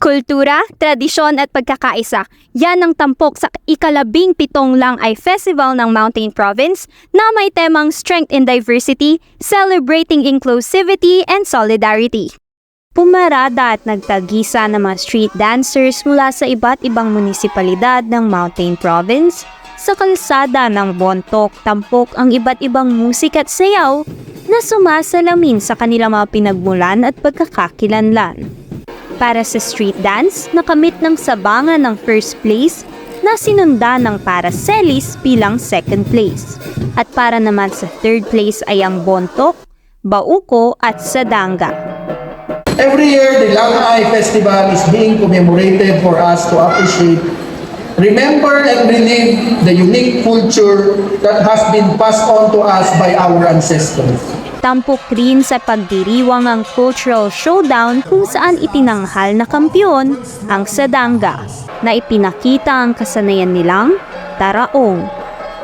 Kultura, tradisyon at pagkakaisa. Yan ang tampok sa ikalabing pitong lang ay festival ng Mountain Province na may temang Strength in Diversity, Celebrating Inclusivity and Solidarity. Pumarada at nagtagisa ng mga street dancers mula sa iba't ibang munisipalidad ng Mountain Province. Sa kalsada ng Bontok, tampok ang iba't ibang musik at sayaw na sumasalamin sa kanilang mga pinagmulan at pagkakakilanlan. Para sa street dance, nakamit ng sabangan ng first place na sinundan ng Paracelis bilang second place. At para naman sa third place ay ang Bontok, Bauko at Sadanga. Every year, the Langay Festival is being commemorated for us to appreciate, remember and relive the unique culture that has been passed on to us by our ancestors. Tampok rin sa pagdiriwang ang cultural showdown kung saan itinanghal na kampyon ang Sadanga na ipinakita ang kasanayan nilang Taraong.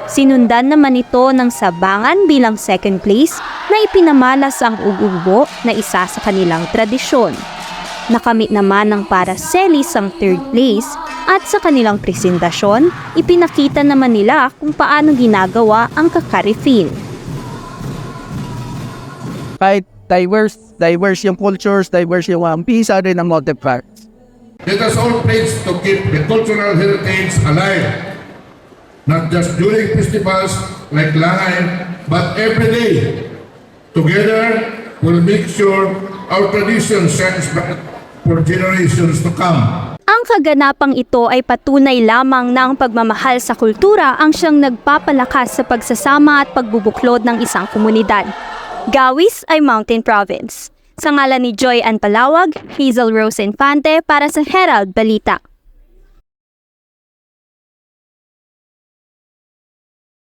Sinundan naman ito ng Sabangan bilang second place na ipinamalas ang ugugbo na isa sa kanilang tradisyon. Nakamit naman ng Paracelis ang third place at sa kanilang presentasyon, ipinakita naman nila kung paano ginagawa ang kakarifil. Kahit diverse, diverse yung cultures, diverse yung um, pisa rin ang artifacts. Let us all pledge to keep the cultural heritage alive, not just during festivals like Langay, but every day. Together, we'll make sure our tradition shines bright for generations to come. Ang kaganapang ito ay patunay lamang na ang pagmamahal sa kultura ang siyang nagpapalakas sa pagsasama at pagbubuklod ng isang komunidad. Gawis ay Mountain Province. Sa ngalan ni Joy Anpalawag, Hazel Rose Infante para sa Herald Balita.